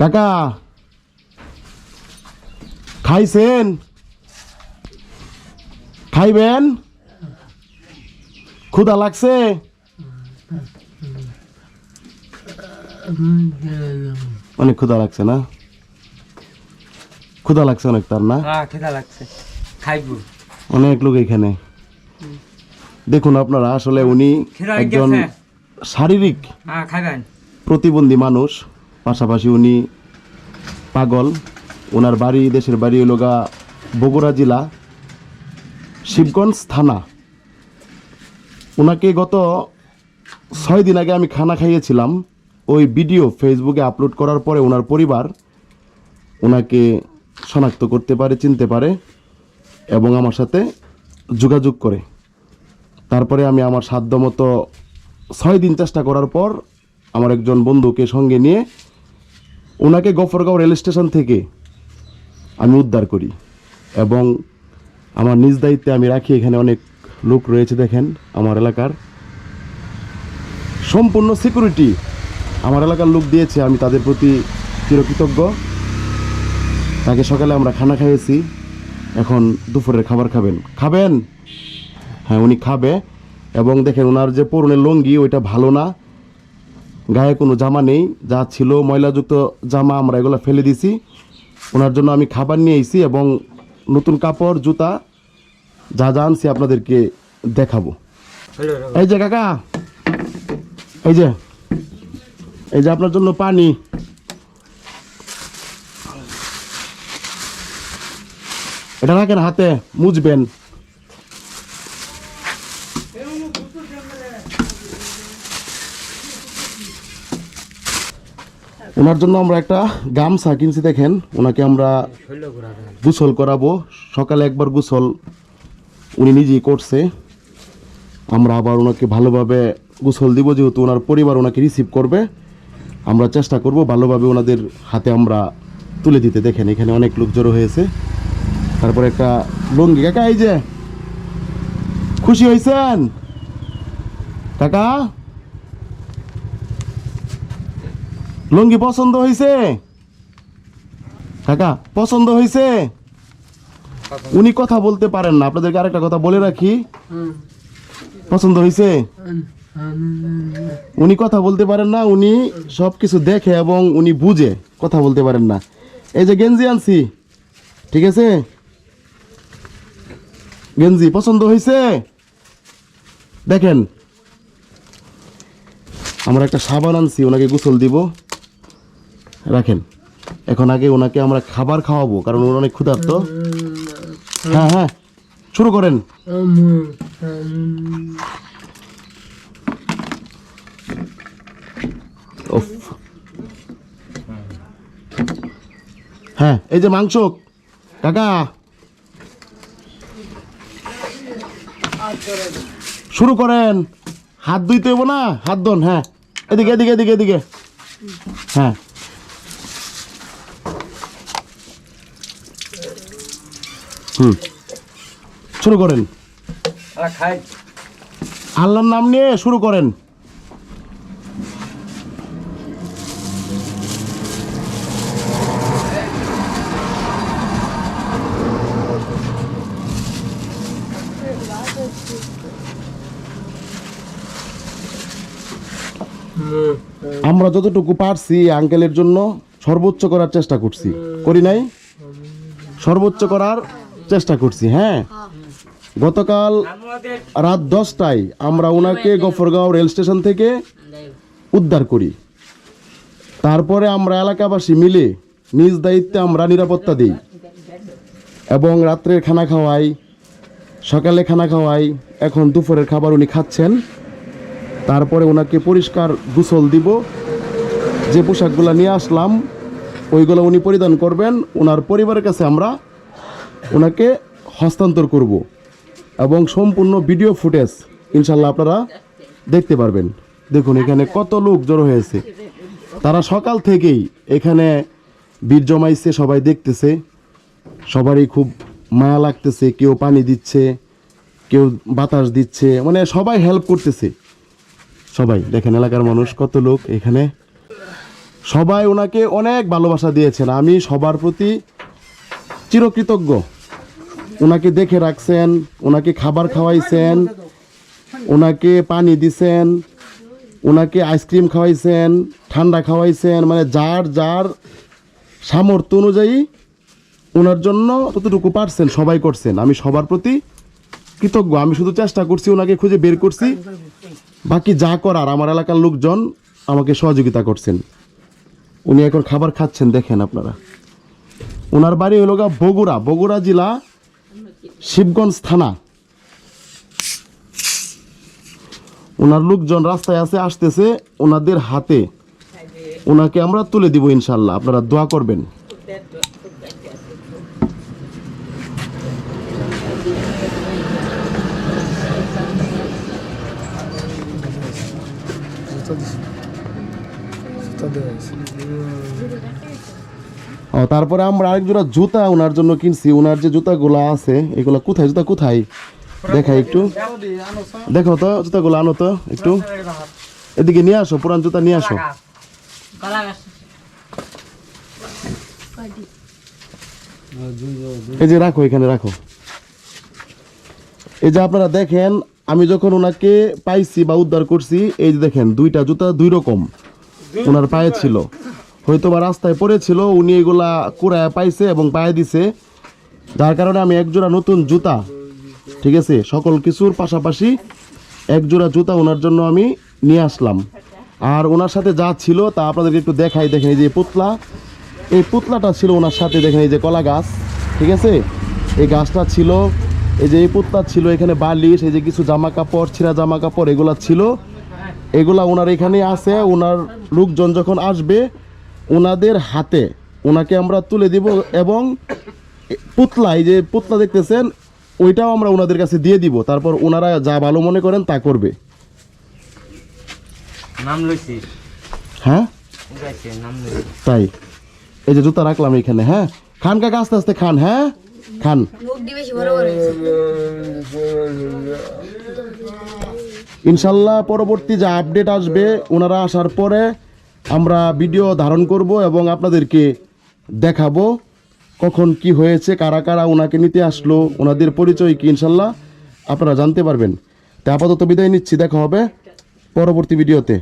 কাকা। খাইছেন? খাইবেন? ক্ষুধা লাগছে? অনেক ক্ষুধা লাগছে না? ক্ষুধা লাগছে অনেক তার না? হ্যাঁ খিদা লাগছে। খাইবো। অনেক লোক এখানে। দেখুন আপনারা আসলে উনি একজন শারীরিক হ্যাঁ প্রতিবন্ধী মানুষ। পাশাপাশি উনি পাগল। ওনার বাড়ি, দেশের বাড়ি হলো গা বগুড়া জেলা, শিবগঞ্জ থানা। ওনাকে গত ছয় দিন আগে আমি খানা খাইয়েছিলাম। ওই ভিডিও ফেসবুকে আপলোড করার পরে ওনার পরিবার ওনাকে শনাক্ত করতে পারে, চিনতে পারে এবং আমার সাথে যোগাযোগ করে। তারপরে আমি আমার সাধ্যমতো ছয় দিন চেষ্টা করার পর আমার একজন বন্ধুকে সঙ্গে নিয়ে ওনাকে গফরগাঁও রেল স্টেশন থেকে আমি উদ্ধার করি। এবং আমার নিজ দায়িত্বে আমি রাখি, এখানে অনেক লোক রয়েছে দেখেন আমার এলাকার। সম্পূর্ণ সিকিউরিটি আমার এলাকার লোক দিয়েছে, আমি তাদের প্রতি চিরকৃতজ্ঞ। তাকে সকালে আমরা খানা খাইয়েছি, এখন দুপুরের খাবার খাবেন। খাবেন? হ্যাঁ উনি খাবে। এবং দেখেন ওনার যে পরনের লুঙ্গি, ওইটা ভালো না। গায়ে কোনো জামা নেই, যা ছিল ময়লাযুক্ত জামা আমরা এগুলো ফেলে দিছি। ওনার জন্য আমি খাবার নিয়ে এসেছি এবং নতুন কাপড়, জুতা, যা যা আনছি আপনাদেরকে দেখাবো। এই যে কাকা, এই যে এই যে আপনার জন্য পানি। এটা রাখেন হাতে মুছবেন ওনার জন্য আমরা একটা গামছা কিনছি দেখেন। ওনাকে আমরা গোসল করাবো। সকালে একবার গোসল উনি নিজেই করছে। আমরা আবার ওনাকে ভালোভাবে গোসল দিব, যেহেতু ওনার পরিবার ওনাকে রিসিভ করবে। আমরা চেষ্টা করব ভালোভাবে ওনাদের হাতে আমরা তুলে দিতে। দেখেন, এখানে অনেক লোক জড়ো হয়েছে। তারপর একটা লুঙ্গি। কাকা, এই যে, খুশি হয়েছেন কাকা? লুঙ্গি পছন্দ হয়েছে কাকা পছন্দ হয়েছে উনি কথা বলতে পারেন না আপনাদেরকে আরেকটা কথা বলে রাখি। পছন্দ হয়েছে উনি কথা বলতে পারেন না উনি সব কিছু দেখে এবং উনি বুঝে কথা বলতে পারেন না। এই যে গেঞ্জি আনছি ঠিক আছে? গেঞ্জি পছন্দ হয়েছে দেখেন আমরা একটা সাবান আনছি ওনাকে গোসল দিব। রাখেন। এখন আগে ওনাকে আমরা খাবার খাওয়াবো, কারণ ওর অনেক ক্ষুধার্ত। হ্যাঁ হ্যাঁ শুরু করেন। হ্যাঁ এই যে মাংস। কাকা। শুরু করেন। হাত ধুইতে হইব না? হাত ধন হ্যাঁ। এদিকে এদিকে এদিকে এদিকে। হ্যাঁ। হুম। শুরু করেন। আল্লাহর নাম নিয়ে শুরু করেন। আমরা যতটুকু পারছি আঙ্কেলের জন্য সর্বোচ্চ করার চেষ্টা করছি। করি নাই? সর্বোচ্চ করার চেষ্টা করছি হ্যাঁ? গতকাল রাত দশটায় আমরা ওনাকে গফরগাঁও রেল স্টেশন থেকে উদ্ধার করি। তারপরে আমরা এলাকাবাসী মিলে নিজ দায়িত্বে আমরা নিরাপত্তা দিই এবং রাত্রের খানা খাওয়াই, সকালে খানা খাওয়াই, এখন দুপুরের খাবার উনি খাচ্ছেন। তারপরে ওনাকে পরিষ্কার গোসল দিব, যে পোশাকগুলো নিয়ে আসলাম, ওইগুলো উনি পরিধান করবেন, ওনার পরিবারের কাছে আমরা ওনাকে হস্তান্তর করব এবং সম্পূর্ণ ভিডিও ফুটেজ ইনশাল্লাহ আপনারা দেখতে পারবেন। দেখুন, এখানে কত লোক জড়ো হয়েছে। তারা সকাল থেকেই এখানে বীর জমাইছে, সবাই দেখতেছে। সবারই খুব মায়া লাগতেছে, কেউ পানি দিচ্ছে, কেউ বাতাস দিচ্ছে মানে সবাই হেল্প করতেছে। সবাই, দেখেন এলাকার মানুষ কত লোক এখানে। সবাই ওনাকে অনেক ভালোবাসা দিয়েছেন। আমি সবার প্রতি চিরকৃতজ্ঞ। ওনাকে দেখে রাখছেন, ওনাকে খাবার খাওয়াইছেন, ওনাকে পানি দিছেন, ওনাকে আইসক্রিম খাওয়াইছেন, ঠান্ডা খাওয়াইছেন মানে যার যার সামর্থ্য অনুযায়ী ওনার জন্য ততটুকু পারছেন সবাই করছেন। আমি সবার প্রতি কৃতজ্ঞ। আমি শুধু চেষ্টা করছি ওনাকে খুঁজে বের করছি। বাকি যা করার, আমার এলাকার লোকজন আমাকে সহযোগিতা করছেন। উনি এখন খাবার খাচ্ছেন, দেখেন আপনারা। ওনার বাড়ি হলো গা বগুড়া। বগুড়া জেলা শিবগঞ্জ থানা। ওনার লোকজন রাস্তায় আছে, আসতেছে, ওনাদের হাতে। ওনাকে আমরা তুলে দিব ইনশাল্লাহ, আপনারা দোয়া করবেন। তারপরে আমরা আরেক জোড়া জুতা ওনার জন্য কিনছি। ওনার যে জুতাগুলো আছে, এগুলো কোথায়? জুতা কোথায়? দেখাই একটু। দেখো তো, জুতাগুলো আনো তো, একটু। এদিকে নিয়ে আসো, পুরান জুতা নিয়ে আসো। এই যে রাখো, এখানে রাখো। এই যে আপনারা দেখেন, আমি যখন ওনাকে পাইছি বা উদ্ধার করছি, এই যে দেখেন, দুইটা জুতা দুই রকম। ওনার পায়ে ছিল। হয়তো বা রাস্তায় পড়েছিল, উনি এগুলা কুড়ায় পাইছে এবং পায়ে দিছে। যার কারণে আমি এক জোড়া নতুন জুতা, ঠিক আছে, সকল কিছুর পাশাপাশি এক জোড়া জুতা ওনার জন্য আমি নিয়ে আসলাম। আর ওনার সাথে যা ছিল তা আপনাদেরকে একটু দেখাই, দেখেন এই যে পুতলা। এই পুতলাটা ছিল ওনার সাথে, দেখেন এই যে কলা গাছ, ঠিক আছে? এই গাছটা ছিল, এই যে এই পুতলা ছিল, এখানে বালিশ, এই যে কিছু জামা কাপড় ছিঁড়া জামা কাপড় এগুলা ছিল। এগুলা ওনার এখানে আছে, ওনার লোকজন যখন আসবে ওনাদের হাতে ওনাকে আমরা তুলে দিব এবং পুতলা এই যে পুতলা দেখতেছেন ওইটাও আমরা ওনাদের কাছে দিয়ে দিব। তারপর ওনারা যা ভালো মনে করেন তা করবে। নাম লইছি। হ্যাঁ? গাইছে নাম লইছি। তাই। এই যে জুতা রাখলাম এখানে হ্যাঁ? খান কাকা আস্তে আস্তে খান হ্যাঁ? খান। ইনশাল্লাহ পরবর্তী যা আপডেট আসবে ওনারা আসার পরে আমরা ভিডিও ধারণ করব এবং আপনাদেরকে দেখাবো কখন কি হয়েছে, কারা কারা ওনাকে নিতে আসলো ওনাদের পরিচয় কি ইনশাল্লাহ আপনারা জানতে পারবেন। তা আপাতত বিদায় নিচ্ছি, দেখা হবে পরবর্তী ভিডিওতে।